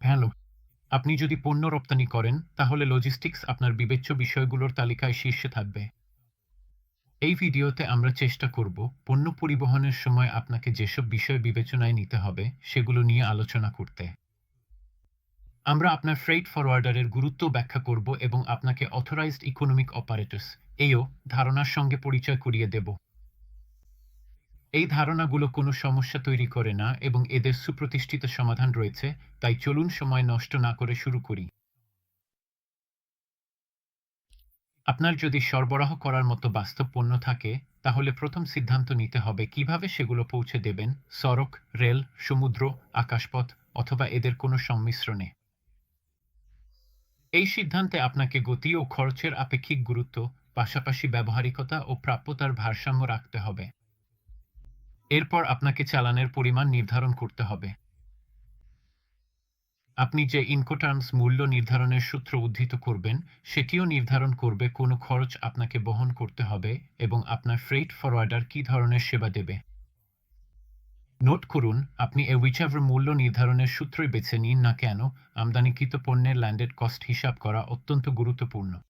Hello, আপনি যদি পণ্য রপ্তানি করেন, তাহলে লজিস্টিক্স আপনার বিবেচ্য বিষয়গুলোর তালিকায় শীর্ষে থাকবে। এই ভিডিওতে আমরা চেষ্টা করব পণ্য পরিবহনের সময় আপনাকে যেসব বিষয় বিবেচনায় নিতে হবে, সেগুলো নিয়ে আলোচনা করতে। আমরা আপনার ফ্রেইট ফরওয়ার্ডারের গুরুত্ব ব্যাখ্যা করব এবং আপনাকে অথরাইজড ইকোনমিক অপারেটর্স এও ধারণার সঙ্গে পরিচয় করিয়ে দেব। এই ধারণাগুলো কোনো সমস্যা তৈরি করে না এবং এদের সুপ্রতিষ্ঠিত সমাধান রয়েছে, তাই চলুন সময় নষ্ট না করে শুরু করি। আপনার যদি সরবরাহ করার মতো বাস্তব পণ্য থাকে, তাহলে প্রথম সিদ্ধান্ত নিতে হবে কীভাবে সেগুলো পৌঁছে দেবেন, সড়ক, রেল, সমুদ্র, আকাশপথ, অথবা এদের কোনো সংমিশ্রণে। এই সিদ্ধান্তে আপনাকে গতি ও খরচের আপেক্ষিক গুরুত্ব, পাশাপাশি ব্যবহারিকতা ও প্রাপ্যতার ভারসাম্য রাখতে হবে। এরপর আপনাকে চালানের পরিমাণ নির্ধারণ করতে হবে। আপনি যে ইনকোটার্মস মূল্য নির্ধারণের সূত্র উদ্ধৃত করবেন, সেটিও নির্ধারণ করবে কোনো খরচ আপনাকে বহন করতে হবে এবং আপনার ফ্রেইট ফরওয়ার্ডার কী ধরনের সেবা দেবে। নোট করুন, আপনি এ উইচএভার মূল্য নির্ধারণের সূত্রই বেছে নিন না কেন, আমদানিকৃত পণ্যের ল্যান্ডেড কস্ট হিসাব করা অত্যন্ত গুরুত্বপূর্ণ।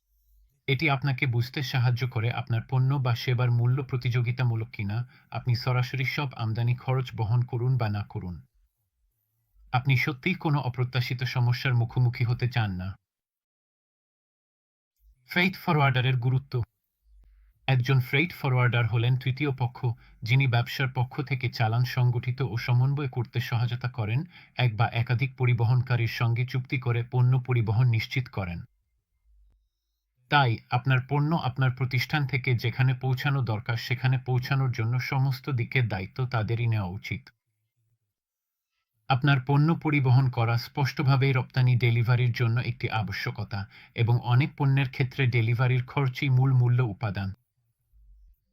এটি আপনাকে বুঝতে সাহায্য করে আপনার পণ্য বা সেবার মূল্য প্রতিযোগিতামূলক কিনা, আপনি সরাসরি সব আমদানি খরচ বহন করুন বা না করুন। আপনি সত্যিই কোনো অপ্রত্যাশিত সমস্যার মুখোমুখি হতে চান না। ফ্রেইট ফরওয়ার্ডারের গুরুত্ব। একজন ফ্রেইট ফরওয়ার্ডার হলেন তৃতীয় পক্ষ, যিনি ব্যবসার পক্ষ থেকে চালান সংগঠিত ও সমন্বয় করতে সহায়তা করেন, এক বা একাধিক পরিবহনকারীর সঙ্গে চুক্তি করে পণ্য পরিবহন নিশ্চিত করেন। তাই আপনার পণ্য আপনার প্রতিষ্ঠান থেকে যেখানে পৌঁছানো দরকার সেখানে পৌঁছানোর জন্য সমস্ত দিকের দায়িত্ব তাদেরই নেওয়া উচিত। আপনার পণ্য পরিবহন করা স্পষ্টভাবে রপ্তানি ডেলিভারির জন্য একটি আবশ্যকতা এবং অনেক পণ্যের ক্ষেত্রে ডেলিভারির খরচই মূল মূল্য উপাদান।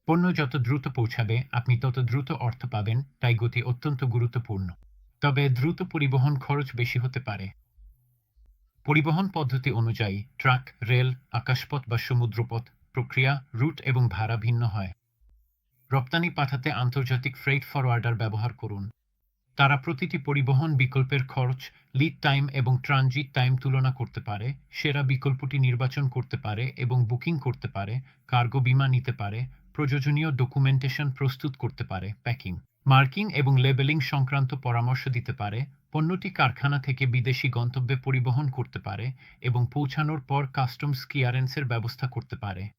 পণ্য যত দ্রুত পৌঁছাবে, আপনি তত দ্রুত অর্থ পাবেন, তাই গতি অত্যন্ত গুরুত্বপূর্ণ। তবে দ্রুত পরিবহন খরচ বেশি হতে পারে। পরিবহন পদ্ধতি অনুযায়ী ট্রাক, রেল, আকাশপথ বা সমুদ্রপথ প্রক্রিয়া রুট এবং ভাড়া ভিন্ন হয়। রপ্তানি পাঠাতে আন্তর্জাতিক ফ্রেইট ফরওয়ার্ডার ব্যবহার করুন। তারা প্রতিটি পরিবহন বিকল্পের খরচ, লিড টাইম এবং ট্রানজিট টাইম তুলনা করতে পারে, সেরা বিকল্পটি নির্বাচন করতে পারে এবং বুকিং করতে পারে, কার্গো বিমা নিতে পারে, প্রয়োজনীয় ডকুমেন্টেশন প্রস্তুত করতে পারে, প্যাকিং, মার্কিং এবং লেবেলিং সংক্রান্ত পরামর্শ দিতে পারে পণ্যটি কারখানা থেকে বিদেশি গন্তব্যে পরিবহন করতে পারে এবং পৌঁছানোর পর কাস্টমস ক্লিয়ারেন্সের ব্যবস্থা করতে পারে।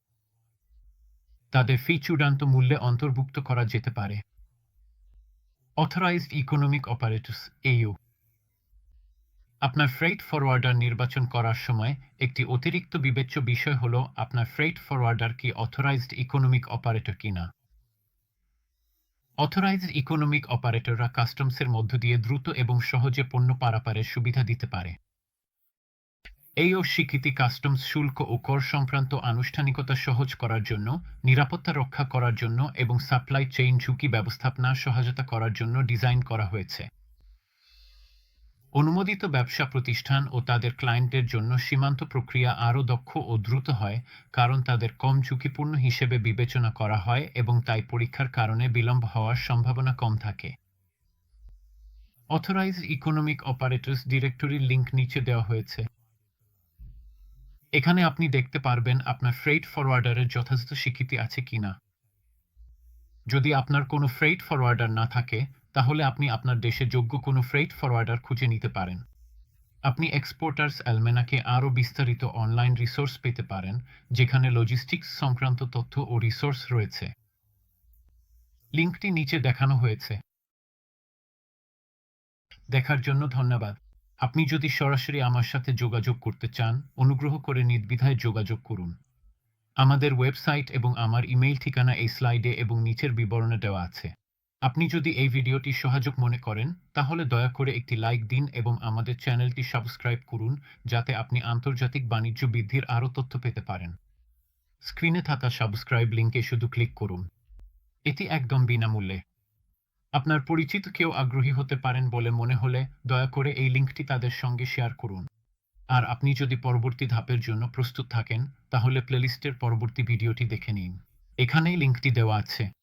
তাদের ফি চূড়ান্ত মূল্যে অন্তর্ভুক্ত করা যেতে পারে। অথরাইজড ইকোনমিক অপারেটর্স এইও আপনার ফ্রেইট ফরওয়ার্ডার নির্বাচন করার সময় একটি অতিরিক্ত বিবেচ্য বিষয় হল, আপনার ফ্রেইট ফরওয়ার্ডার কি অথরাইজড ইকোনমিক অপারেটর কিনা? অথরাইজড ইকোনমিক অপারেটররা কাস্টমসের মধ্য দিয়ে দ্রুত এবং সহজে পণ্য পারাপারের সুবিধা দিতে পারে। এই অস্বীকৃতি স্বীকৃতি কাস্টমস শুল্ক ও কর সংক্রান্ত আনুষ্ঠানিকতা সহজ করার জন্য, নিরাপত্তা রক্ষা করার জন্য এবং সাপ্লাই চেইন ঝুঁকি ব্যবস্থাপনা সহায়তা করার জন্য ডিজাইন করা হয়েছে। অনুমোদিত ব্যবসা প্রতিষ্ঠান ও তাদের ক্লায়েন্টের জন্য সীমান্ত প্রক্রিয়া আরও দক্ষ ও দ্রুত হয়, কারণ তাদের কম ঝুঁকিপূর্ণ হিসেবে বিবেচনা করা হয় এবং তাই পরীক্ষার কারণে বিলম্ব হওয়ার সম্ভাবনা কম থাকে। অথরাইজড ইকোনমিক অপারেটর্স ডিরেক্টরির লিঙ্ক নিচে দেওয়া হয়েছে। এখানে আপনি দেখতে পারবেন আপনার ফ্রেইট ফরওয়ার্ডারের যথাযথ স্বীকৃতি আছে কিনা। যদি আপনার কোনো ফ্রেইট ফরওয়ার্ডার না থাকে তাহলে আপনি আপনার দেশে যোগ্য কোনো ফ্রেইট ফরওয়ার্ডার খুঁজে নিতে পারেন। আপনি এক্সপোর্টার্স অ্যালমেনাকে আরও বিস্তারিত অনলাইন রিসোর্স পেতে পারেন, যেখানে লজিস্টিক্স সংক্রান্ত তথ্য ও রিসোর্স রয়েছে। লিঙ্কটি নিচে দেখানো হয়েছে। দেখার জন্য ধন্যবাদ। আপনি যদি সরাসরি আমার সাথে যোগাযোগ করতে চান, অনুগ্রহ করে নির্দ্বিধায় যোগাযোগ করুন। আমাদের ওয়েবসাইট এবং আমার ইমেইল ঠিকানা এই স্লাইডে এবং নিচের বিবরণে দেওয়া আছে। আপনি যদি এই ভিডিওটি সহায়ক মনে করেন, তাহলে দয়া করে একটি লাইক দিন এবং আমাদের চ্যানেলটি সাবস্ক্রাইব করুন, যাতে আপনি আন্তর্জাতিক বাণিজ্য বৃদ্ধির আরও তথ্য পেতে পারেন। স্ক্রিনে থাকা সাবস্ক্রাইব লিঙ্কে শুধু ক্লিক করুন। এটি একদম বিনামূল্যে। আপনার পরিচিত কেউ আগ্রহী হতে পারেন বলে মনে হলে দয়া করে এই লিঙ্কটি তাদের সঙ্গে শেয়ার করুন। আর আপনি যদি পরবর্তী ধাপের জন্য প্রস্তুত থাকেন, তাহলে প্লেলিস্টের পরবর্তী ভিডিওটি দেখে নিন। এখানেই লিঙ্কটি দেওয়া আছে।